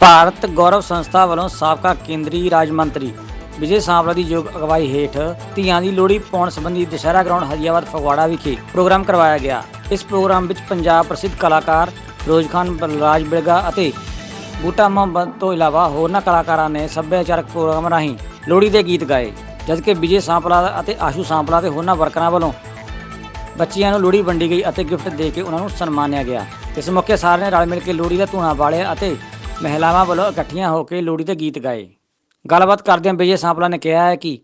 ਭਾਰਤ ਗੌਰਵ ਸੰਸਥਾ ਵੱਲੋਂ ਸਾਬਕਾ ਕੇਂਦਰੀ ਰਾਜ ਮੰਤਰੀ ਵਿਜੇ ਸਾਂਪਲਾ ਦੀ ਯੋਗ ਅਗਵਾਈ ਹੇਠ ਧੀਆਂ ਦੀ ਲੋਹੜੀ ਪਾਉਣ ਸੰਬੰਧੀ ਦੁਸ਼ਹਿਰਾ ਗਰਾਊਂਡ ਹਰੀਆਬਾਦ ਫਗਵਾੜਾ ਵਿਖੇ ਪ੍ਰੋਗਰਾਮ ਕਰਵਾਇਆ ਗਿਆ। ਇਸ ਪ੍ਰੋਗਰਾਮ ਵਿੱਚ ਪੰਜਾਬ ਪ੍ਰਸਿੱਧ ਕਲਾਕਾਰ ਫਿਰੋਜ਼ ਖਾਨ, ਬਲਰਾਜ ਬਿਰਗਾ ਅਤੇ ਬੂਟਾ ਮੁਹੰਮਦ ਤੋਂ ਇਲਾਵਾ ਹੋਰਨਾਂ ਕਲਾਕਾਰਾਂ ਨੇ ਸੱਭਿਆਚਾਰਕ ਪ੍ਰੋਗਰਾਮ ਰਾਹੀਂ ਲੋਹੜੀ ਦੇ ਗੀਤ ਗਾਏ, ਜਦਕਿ ਵਿਜੇ ਸਾਂਪਲਾ ਅਤੇ ਆਸ਼ੂ ਸਾਂਪਲਾ ਤੇ ਹੋਰਨਾਂ ਵਰਕਰਾਂ ਵੱਲੋਂ ਬੱਚਿਆਂ ਨੂੰ ਲੋਹੜੀ ਵੰਡੀ ਗਈ ਅਤੇ ਗਿਫਟ ਦੇ ਕੇ ਉਹਨਾਂ ਨੂੰ ਸਨਮਾਨਿਆ ਗਿਆ। ਇਸ ਮੌਕੇ ਸਾਰਿਆਂ ਨੇ ਰਲ ਮਿਲ ਕੇ ਲੋਹੜੀ ਦਾ ਧੂਣਾ ਬਾਲਿਆ ਅਤੇ ਮਹਿਲਾਵਾਂ ਵੱਲੋਂ ਇਕੱਠੀਆਂ ਹੋ ਕੇ ਲੋਹੜੀ ਦੇ ਗੀਤ ਗਾਏ। ਗੱਲਬਾਤ ਕਰਦਿਆਂ ਵਿਜੇ ਸਾਂਪਲਾ ਨੇ ਕਿਹਾ ਹੈ ਕਿ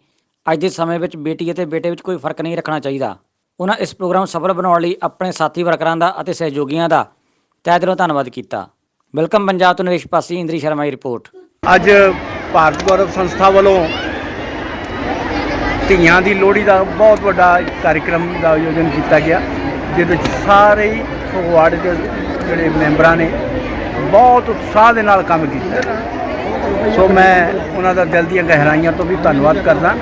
ਅੱਜ ਦੇ ਸਮੇਂ ਵਿੱਚ ਬੇਟੀ ਅਤੇ ਬੇਟੇ ਵਿੱਚ ਕੋਈ ਫ਼ਰਕ ਨਹੀਂ ਰੱਖਣਾ ਚਾਹੀਦਾ। ਉਹਨਾਂ ਇਸ ਪ੍ਰੋਗਰਾਮ ਨੂੰ ਸਫਲ ਬਣਾਉਣ ਲਈ ਆਪਣੇ ਸਾਥੀ ਵਰਕਰਾਂ ਦਾ ਅਤੇ ਸਹਿਯੋਗੀਆਂ ਦਾ ਤਹਿ ਦਿਲੋਂ ਧੰਨਵਾਦ ਕੀਤਾ। ਵੈਲਕਮ ਪੰਜਾਬ ਤੋਂ ਨਰੇਸ਼ ਪਾਸੀ ਇੰਦਰੀ ਸ਼ਰਮਾ ਦੀ ਰਿਪੋਰਟ। ਅੱਜ ਭਾਰਤ ਗੌਰਵ ਸੰਸਥਾ ਵੱਲੋਂ ਧੀਆਂ ਦੀ ਲੋਹੜੀ ਦਾ ਬਹੁਤ ਵੱਡਾ ਕਾਰਜਕ੍ਰਮ ਦਾ ਆਯੋਜਨ ਕੀਤਾ ਗਿਆ, ਜਿਹਦੇ ਵਿੱਚ ਸਾਰੇ ਫਗਵਾੜੇ ਦੇ ਜਿਹੜੇ ਮੈਂਬਰਾਂ ਨੇ ਬਹੁਤ ਉਤਸ਼ਾਹ ਦੇ ਨਾਲ ਕੰਮ ਕੀਤਾ। ਸੋ ਮੈਂ ਉਹਨਾਂ ਦਾ ਦਿਲ ਦੀਆਂ ਗਹਿਰਾਈਆਂ ਤੋਂ ਵੀ ਧੰਨਵਾਦ ਕਰਦਾ।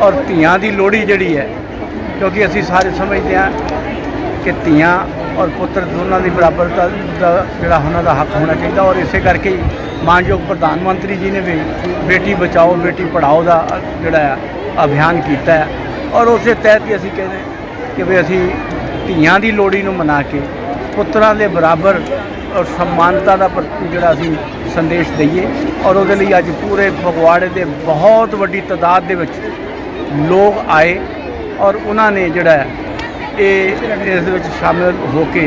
ਔਰ ਧੀਆਂ ਦੀ ਲੋਹੜੀ ਜਿਹੜੀ ਹੈ, ਕਿਉਂਕਿ ਅਸੀਂ ਸਾਰੇ ਸਮਝਦੇ ਹਾਂ ਕਿ ਧੀਆਂ ਔਰ ਪੁੱਤਰ ਦੋਨਾਂ ਦੀ ਬਰਾਬਰਤਾ ਦਾ ਜਿਹੜਾ ਉਹਨਾਂ ਦਾ ਹੱਕ ਹੋਣਾ ਚਾਹੀਦਾ। ਔਰ ਇਸੇ ਕਰਕੇ ਮਾਨਯੋਗ ਪ੍ਰਧਾਨ ਮੰਤਰੀ ਜੀ ਨੇ ਵੀ ਬੇਟੀ ਬਚਾਓ, ਬੇਟੀ ਪੜਾਓ ਦਾ ਜਿਹੜਾ ਅਭਿਆਨ ਕੀਤਾ ਹੈ। ਔਰ ਉਸੇ ਤਹਿਤ ਹੀ ਅਸੀਂ ਕਹਿੰਦੇ ਕਿ ਵੀ ਅਸੀਂ ਧੀਆਂ ਦੀ ਲੋਹੜੀ ਨੂੰ ਮਨਾ ਕੇ ਪੁੱਤਰਾਂ ਦੇ ਬਰਾਬਰ ਔਰ ਸਮਾਨਤਾ ਦਾ ਪ੍ਰ- ਜਿਹੜਾ ਅਸੀਂ ਸੰਦੇਸ਼ ਦਈਏ ਔਰ ਉਹਦੇ ਲਈ ਅੱਜ ਪੂਰੇ ਫਗਵਾੜੇ ਦੇ ਬਹੁਤ ਵੱਡੀ ਤਾਦਾਦ ਦੇ ਵਿੱਚ ਲੋਕ ਆਏ ਔਰ ਉਹਨਾਂ ਨੇ ਜਿਹੜਾ ਇਹ ਇਸ ਵਿੱਚ ਸ਼ਾਮਿਲ ਹੋ ਕੇ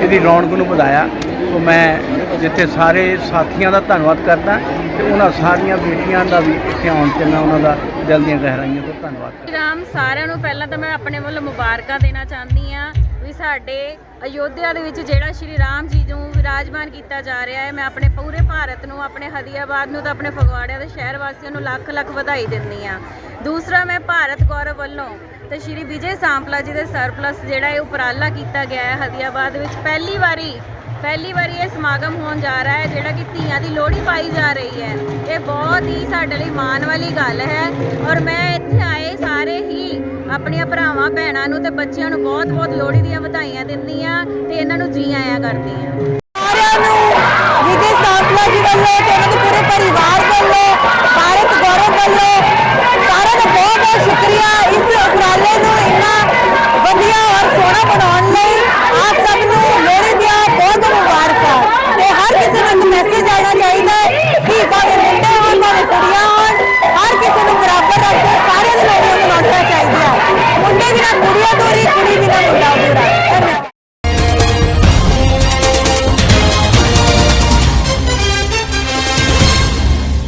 ਇਹਦੀ ਰੌਣਕ ਨੂੰ ਵਧਾਇਆ। ਸੋ ਮੈਂ ਜਿੱਥੇ ਸਾਰੇ ਸਾਥੀਆਂ ਦਾ ਧੰਨਵਾਦ ਕਰਦਾ ਤੇ ਉਹਨਾਂ ਸਾਰੀਆਂ ਬੇਟੀਆਂ ਦਾ ਵੀ ਇੱਥੇ ਆਉਣ ਤੇ ਮੈਂ ਉਹਨਾਂ ਦਾ ਦਿਲ ਦੀਆਂ ਗਹਿਰਾਈਆਂ ਤੋਂ ਧੰਨਵਾਦ ਕਰਦਾ। ਰਾਮ, ਸਾਰਿਆਂ ਨੂੰ ਪਹਿਲਾਂ ਤਾਂ ਮੈਂ ਆਪਣੇ ਵੱਲੋਂ ਮੁਬਾਰਕਾਂ ਦੇਣਾ ਚਾਹੁੰਦੀ ਆ ਵੀ ਸਾਡੇ ਅਯੋਧਿਆ ਦੇ ਵਿੱਚ ਜਿਹੜਾ ਸ਼੍ਰੀ ਰਾਮ ਜੀ ਨੂੰ ਵਿਰਾਜਮਾਨ ਕੀਤਾ ਜਾ ਰਿਹਾ ਹੈ, ਮੈਂ ਆਪਣੇ ਪੂਰੇ ਭਾਰਤ ਨੂੰ, ਆਪਣੇ ਹਦੀਆਬਾਦ ਨੂੰ ਤਾਂ ਆਪਣੇ ਫਗਵਾੜਿਆਂ ਦੇ ਸ਼ਹਿਰ ਵਾਸੀਆਂ ਨੂੰ ਲੱਖ ਲੱਖ ਵਧਾਈ ਦਿੰਦੀ ਆ ਦੂਸਰਾ, ਮੈਂ ਭਾਰਤ ਗੌਰਵ ਵੱਲੋਂ ਤੇ ਸ਼੍ਰੀ ਵਿਜੇ ਸਾਂਪਲਾ ਜੀ ਦੇ ਸਰਪਲਸ ਜਿਹੜਾ ਇਹ ਉਪਰਾਲਾ ਕੀਤਾ ਗਿਆ ਹੈ ਹਦੀਆਬਾਦ ਵਿੱਚ, ਪਹਿਲੀ ਵਾਰੀ ਪਹਿਲੀ ਵਾਰੀ ਇਹ ਸਮਾਗਮ ਹੋਣ ਜਾ ਰਿਹਾ ਹੈ, ਜਿਹੜਾ ਕਿ ਧੀਆਂ ਦੀ ਲੋਹੜੀ ਪਾਈ ਜਾ ਰਹੀ ਹੈ। ਇਹ ਬਹੁਤ ਹੀ ਸਾਡੇ ਲਈ ਮਾਣ ਵਾਲੀ ਗੱਲ ਹੈ ਔਰ ਮੈਂ ਇੱਥੇ ਆਏ ਸਾਰੇ ਹੀ ਆਪਣੀਆਂ ਭਰਾਵਾਂ, ਭੈਣਾਂ ਨੂੰ ਤੇ ਬੱਚਿਆਂ ਨੂੰ ਬਹੁਤ-ਬਹੁਤ ਲੋਹੜੀ ਦੀਆਂ ਵਧਾਈਆਂ ਦਿੰਦੀ ਆ ਤੇ ਇਹਨਾਂ ਨੂੰ ਜੀ ਆਇਆਂ ਕਰਦੀ ਆ ਸਾਰਿਆਂ ਨੂੰ ਵਿਜੇ ਸਾਂਪਲਾ ਜੀ ਵੱਲੋਂ